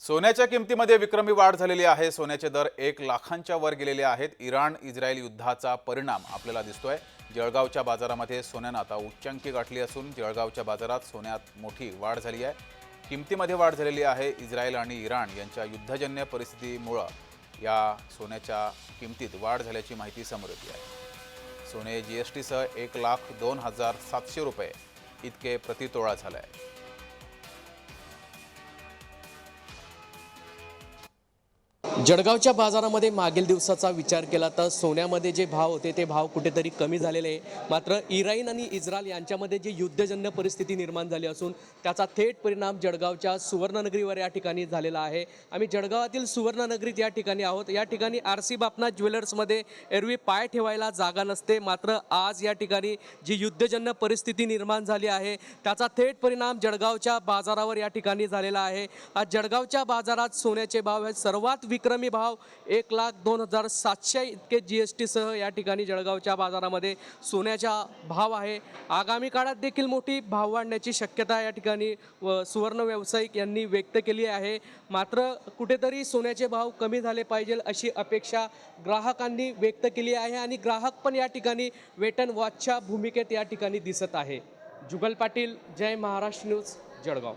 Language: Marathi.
सोन्याच्या किमतीमध्ये विक्रमी वाढ झालेली आहे. सोन्याचे दर एक लाखांच्या वर गेलेले आहेत. इराण इस्रायल युद्धाचा परिणाम आपल्याला दिसतोय. जळगावच्या बाजारामध्ये सोन्यानं आता उच्चांकी गाठली असून जळगावच्या बाजारात सोन्यात मोठी वाढ झाली आहे. किमतीमध्ये वाढ झालेली आहे इस्रायल आणि इराण यांच्या युद्धजन्य परिस्थितीमुळं या सोन्याच्या किमतीत वाढ झाल्याची माहिती समोर येते आहे. सोने जी एस टीसह एक लाख दोन हजार सातशे रुपये इतके प्रतितोळा झाला आहे जळगावच्या बाजारामध्ये मागील दिवसाचा विचार केला तर सोन्यामध्ये जे भाव होते ते भाव कुठेतरी कमी झालेले आहे. मात्र इराण आणि इस्रायल यांच्यामध्ये जी युद्धजन्य परिस्थिती निर्माण झाली असून त्याचा थेट परिणाम जळगावच्या सुवर्णनगरीवर या ठिकाणी झालेला आहे. आम्ही जळगावातील सुवर्णनगरीत या ठिकाणी आहोत. या ठिकाणी आर सी बापना ज्वेलर्समध्ये एरवी पाय ठेवायला जागा नसते. मात्र आज या ठिकाणी जी युद्धजन्य परिस्थिती निर्माण झाली आहे त्याचा थेट परिणाम जळगावच्या बाजारावर या ठिकाणी झालेला आहे. आज जळगावच्या बाजारात सोन्याचे भाव हे सर्वात विक विक्रमी भाव एक लाख दोन हजार सातशे इतके जी एस टीसह या ठिकाणी जळगावच्या बाजारामध्ये सोन्याचा भाव आहे. आगामी काळात देखील मोठी भाव वाढण्याची शक्यता या ठिकाणी व सुवर्ण व्यावसायिक यांनी व्यक्त केली आहे. मात्र कुठेतरी सोन्याचे भाव कमी झाले पाहिजे अशी अपेक्षा ग्राहकांनी व्यक्त केली आहे आणि ग्राहक पण या ठिकाणी वेट अँड वॉचच्या भूमिकेत या ठिकाणी दिसत आहे. जुगल पाटील जय महाराष्ट्र न्यूज जळगाव.